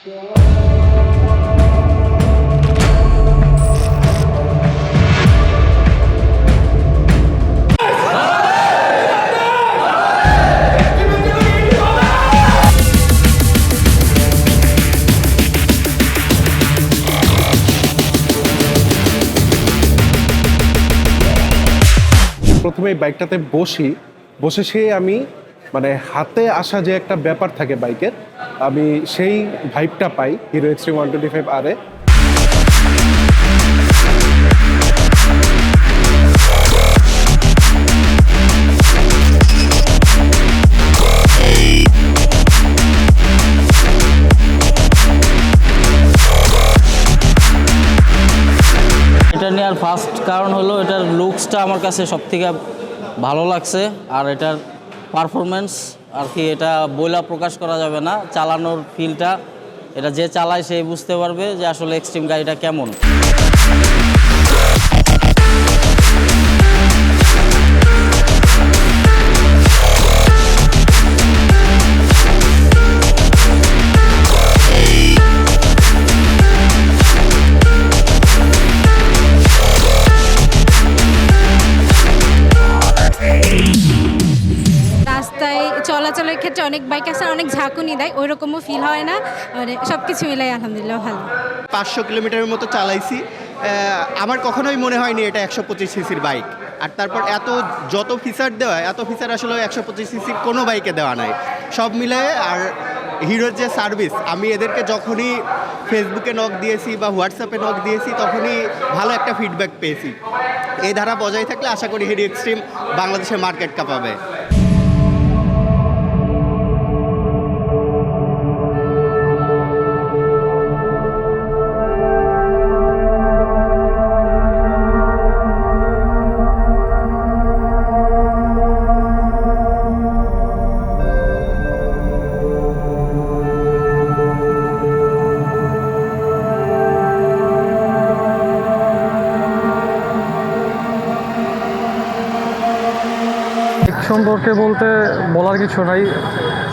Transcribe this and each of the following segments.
প্রথমে বাইকটাতে বসি। বসে সে আমি মানে হাতে আসা যে একটা ব্যাপার থাকে বাইকের, আমি সেই ভাইবটা পাই Hero Xtreme one twenty five আরে এটা নেওয়ার ফার্স্ট কারণ হলো এটার লুকসটা আমার কাছে সব থেকে ভালো লাগছে, আর এটার পারফরমেন্স আর কি এটা বইলা প্রকাশ করা যাবে না, চালানোর ফিলটা এটা যে চালায় সে বুঝতে পারবে যে আসলে এক্সট্রিম গাড়িটা কেমন। চলাচলের ক্ষেত্রে অনেক বাইক আছে অনেক ঝাঁকুনি দেয় ওই রকমও ফিল হয় না। মানে সব কিছু মিলাই আলহামদুলিল্লাহ ভালো। পাঁচশো কিলোমিটারের মতো চালাইছি। আমার কখনোই মনে হয়নি এটা একশো পঁচিশ সিসির বাইক। আর তারপর এত যত ফিচার দেওয়া এত ফিচার আসলে একশো পঁচিশ সিসির কোনো বাইকে দেওয়া নাই। সব মিলে আর হিরোর যে সার্ভিস আমি এদেরকে যখনই ফেসবুকে নক দিয়েছি বা হোয়াটসঅ্যাপে নক দিয়েছি, তখনই ভালো একটা ফিডব্যাক পেয়েছি। এই ধারা বজায় থাকলে আশা করি হিরো এক্সট্রিম বাংলাদেশের মার্কেট কাঁপাবে সম্পর্কে বলতে বলার কিছু নাই।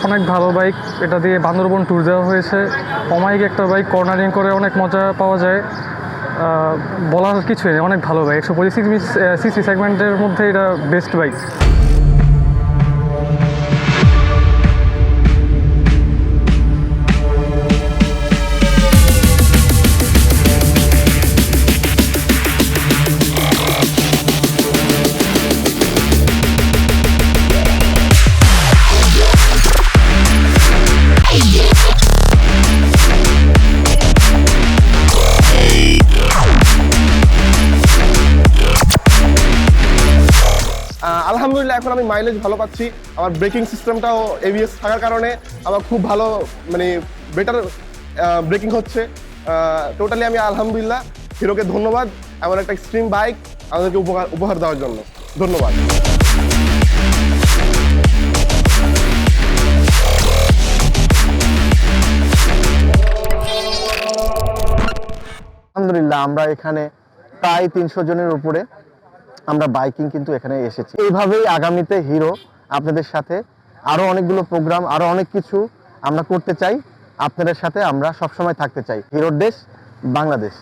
অনেক ভালো বাইক এটা দিয়ে বান্দরবন ট্যুর দেওয়া হয়েছে। অমায়িক একটা বাইক কর্নারিং করে অনেক মজা পাওয়া যায়। বলার কিছুই নেই। অনেক ভালো বাইক একশো পঁচিশ সিসি সেগমেন্টের মধ্যে এটা বেস্ট বাইক এখন আমি মাইলেজ ভালো পাচ্ছি। আমার ব্রেকিং সিস্টেমটাও এবিএস থাকার কারণে আমার খুব ভালো মানে বেটার ব্রেকিং হচ্ছে। টোটালি আমি আলহামদুলিল্লাহ হিরোকে ধন্যবাদ। এমন একটা এক্সট্রিম বাইক আমাদেরকে উপহার উপহার দেওয়ার জন্য। ধন্যবাদ। আলহামদুলিল্লাহ, আমরা এখানে প্রায় তিনশো জনের উপরে আমরা বাইকিং কিন্তু এখানে এসেছি। এইভাবেই আগামীতে হিরো আপনাদের সাথে আরও অনেকগুলো প্রোগ্রাম আরও অনেক কিছু আমরা করতে চাই। আপনাদের সাথে আমরা সবসময় থাকতে চাই। হিরোর দেশ, বাংলাদেশ।